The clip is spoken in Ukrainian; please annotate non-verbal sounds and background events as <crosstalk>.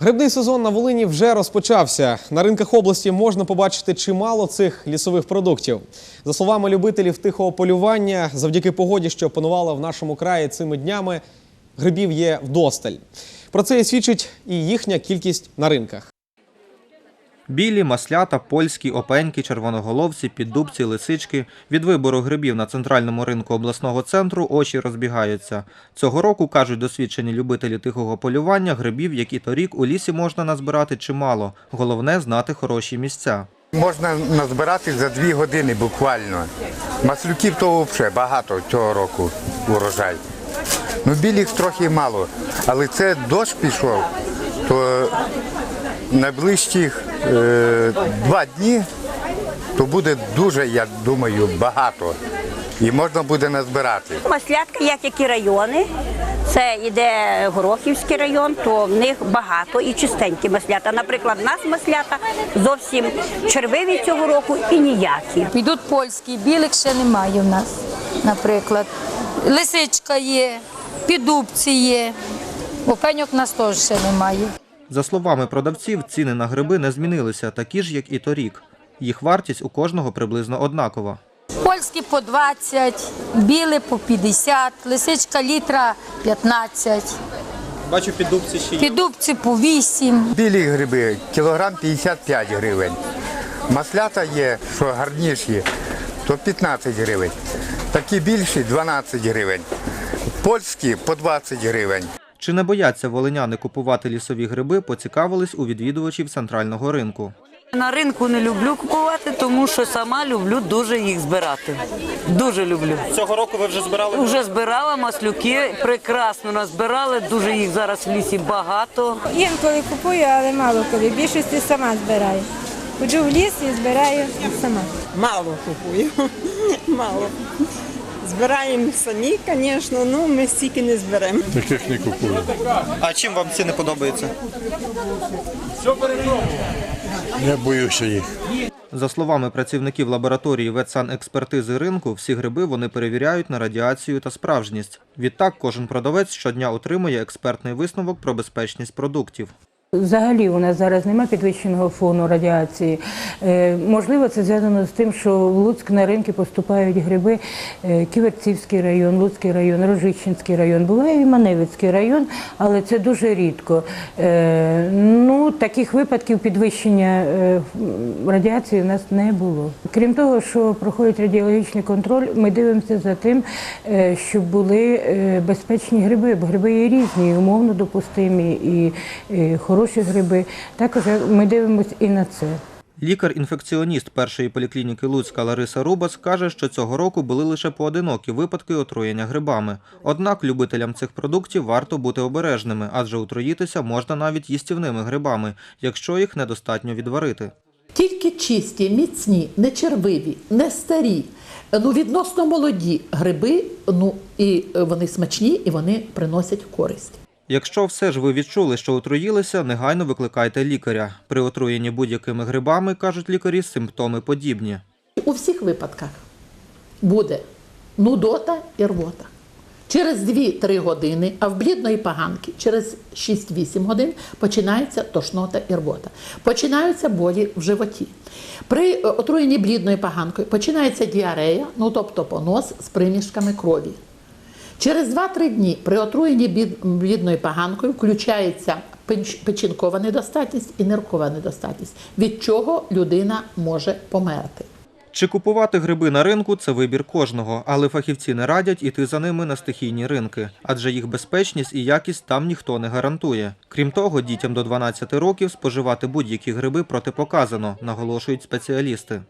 Грибний сезон на Волині вже розпочався. На ринках області можна побачити чимало цих лісових продуктів. За словами любителів тихого полювання, завдяки погоді, що панувала в нашому краї цими днями, грибів є вдосталь. Про це і свідчить і їхня кількість на ринках. Білі, маслята, польські, опеньки, червоноголовці, піддубці, лисички. Від вибору грибів на центральному ринку обласного центру очі розбігаються. Цього року, кажуть досвідчені любителі тихого полювання, грибів, як і торік, у лісі можна назбирати чимало. Головне знати хороші місця. Можна назбирати за дві години буквально. Маслюків то взагалі багато цього року урожай. Ну, білих трохи мало. Але це дощ пішов, то найближчих е, два дні то буде дуже, я думаю, багато. І можна буде назбирати. Маслятка, як які райони, це йде Горохівський район, то в них багато і чистенькі маслята. Наприклад, в нас маслята зовсім червиві цього року і ніякі. Йдуть польські, білих ще немає в нас, наприклад. Лисичка є, підубці є, опеньок в нас теж ще немає. За словами продавців, ціни на гриби не змінилися, такі ж, як і торік. Їх вартість у кожного приблизно однакова. Польські по 20, білі по 50, лисичка літра 15, Бачу, піддубці ще підубці по 8. Білі гриби кілограм 55 гривень. Маслята є, що гарніші, то 15 гривень. Такі більші 12 гривень. Польські по 20 гривень. Чи не бояться волиняни купувати лісові гриби, поцікавились у відвідувачів центрального ринку. На ринку не люблю купувати, тому що сама люблю дуже їх збирати. Дуже люблю. Цього року ви вже збирали? Вже збирала маслюки, прекрасно назбирали, дуже їх зараз в лісі багато. Інколи купую, але мало коли. Більшості сама збираю. Ходжу в ліс і збираю сама. Мало купую. <laughs> Мало. Збираємо самі, звісно, ну ми стільки не зберемо. Таких не купую. А чим вам ціни подобаються? Я боюся їх. За словами працівників лабораторії ветсанекспертизи ринку, всі гриби вони перевіряють на радіацію та справжність. Відтак, кожен продавець щодня отримує експертний висновок про безпечність продуктів. Взагалі у нас зараз немає підвищеного фону радіації. Е, можливо, це зв'язано з тим, що в Луцьк на ринки поступають гриби е, Ківерцівський район, Луцький район, Рожищенський район. Буває і Маневицький район, але це дуже рідко. Е, ну, таких випадків підвищення радіації в нас не було. Крім того, що проходить радіологічний контроль, ми дивимося за тим, щоб були безпечні гриби, бо гриби є різні, умовно допустимі, і е, хороші гриби. Також ми дивимося і на це. Лікар-інфекціоніст першої поліклініки Луцька Лариса Рубас каже, що цього року були лише поодинокі випадки отруєння грибами. Однак любителям цих продуктів варто бути обережними, адже отруїтися можна навіть їстівними грибами, якщо їх недостатньо відварити. Тільки чисті, міцні, не червиві, не старі, ну відносно молоді гриби, ну і е, вони смачні, і вони приносять користь. Якщо все ж ви відчули, що отруїлися, негайно викликайте лікаря. При отруєнні будь-якими грибами, кажуть лікарі, симптоми подібні. У всіх випадках буде нудота і рвота. Через 2-3 години, а в блідної поганки через 6-8 годин починається тошнота і рвота. Починаються болі в животі. При е, отруєнні блідною поганкою починається діарея, ну тобто понос з примішками крові. Через 2-3 дні при отруєнні бід- блідною поганкою включається печінкова недостатність і ниркова недостатність, від чого людина може померти. Чи купувати гриби на ринку це вибір кожного, але фахівці не радять іти за ними на стихійні ринки, адже їх безпечність і якість там ніхто не гарантує. Крім того, дітям до 12 років споживати будь-які гриби протипоказано, наголошують спеціалісти.